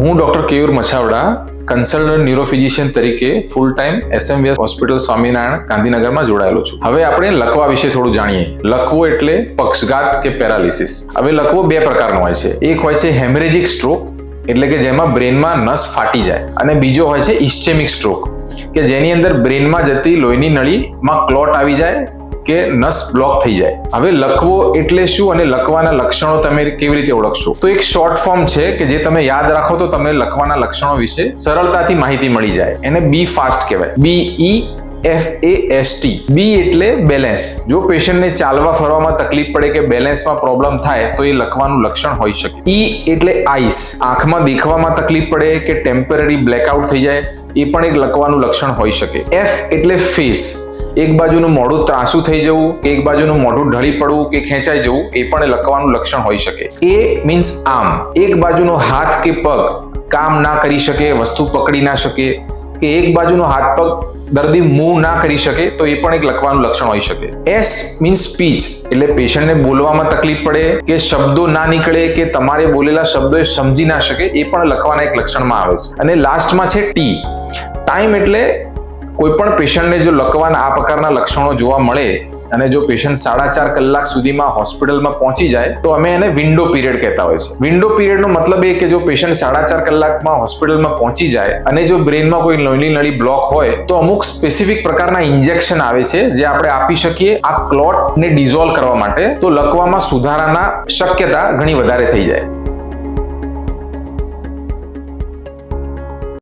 હું doctor Keyur મછાવડા consultant neurophysician તરીકે full time SMVS hospital Swaminarayan, ગાંધીનગરમાં જોડાયેલો છું. હવે આપણે લકવા વિશે થોડું જાણીએ. લકવો એટલે પક્ષઘાત કે પેરાલિસિસ. હવે લકવો બે પ્રકારનો હોય છે. એક હોય છે હેમરેજિક સ્ટ્રોક એટલે કે જેમાં બ્રેનમાં નસ ફાટી જાય. અને બીજો હોય છે ઇસ્ચેમિક સ્ટ્રોક કે જેની અંદર બ્રેનમાં જતી લોહીની નળીમાં ક્લોટ આવી જાય કે નસ બ્લોક થઈ જાય. હવે લખવો એટલે શું અને લખવાના લક્ષણો તમે કેવી રીતે ઓળખશો? તો એક શોર્ટ ફોર્મ છે કે જે તમે યાદ રાખો તો તમને લખવાના લક્ષણો વિશે સરળતાથી માહિતી મળી જાય. એને બી ફાસ્ટ કહેવાય. B E F A S T B એટલે બેલેન્સ જો પેશન્ટને ચાલવા ફરવામાં તકલીફ પડે કે બેલેન્સમાં પ્રોબ્લેમ થાય, તો એ લખવાનું લક્ષણ હોઈ શકે. ઈ એટલે આઈસ આંખમાં દેખવામાં તકલીફ પડે કે ટેમ્પરરી બ્લેકઆઉટ થઈ જાય, એ પણ એક લખવાનું લક્ષણ હોઈ શકે. એફ એટલે ફેસ એક બાજુનું મોઢું ત્રાસું થઈ જવું કે એક બાજુનું મોઢું ઢળી પડવું કે ખેંચાઈ જવું, એ પણ લખવાનું લક્ષણ હોઈ શકે. એ મીન્સ આમ. એક બાજુનો હાથ કે પગ કામ ના કરી શકે, વસ્તુ પકડી ના શકે, કે એક બાજુનો હાથ પગ દર્દી મૂવ ના કરી શકે, તો એ પણ એક લખવાનું લક્ષણ હોઈ શકે. એસ મીન્સ સ્પીચ એટલે પેશન્ટને બોલવામાં તકલીફ પડે, કે શબ્દો ના નીકળે, કે તમારે બોલેલા શબ્દો એ સમજી ના શકે, એ પણ લખવાના એક લક્ષણમાં આવે છે. અને લાસ્ટમાં છે ટી ટાઈમ એટલે કોઈ પણ પેશન્ટને જો લકવાના આ પ્રકારના લક્ષણો જોવા મળે અને જો પેશન્ટ સાડા ચાર કલાક સુધીમાં હોસ્પિટલમાં પહોંચી જાય, તો અમે એને વિન્ડો પીરિયડ કહેતા હોય છે. વિન્ડો પીરિયડનો મતલબ એ કે જો પેશન્ટ સાડા ચાર કલાકમાં હોસ્પિટલમાં પહોંચી જાય અને જો બ્રેનમાં કોઈ લોહીની નળી બ્લોક હોય, તો અમુક સ્પેસિફિક પ્રકારના ઇન્જેક્શન આવે છે જે આપણે આપી શકીએ આ ક્લોટને ડિઝોલ્વ કરવા માટે, તો લકવામાં સુધારાના શક્યતા ઘણી વધારે થઈ જાય.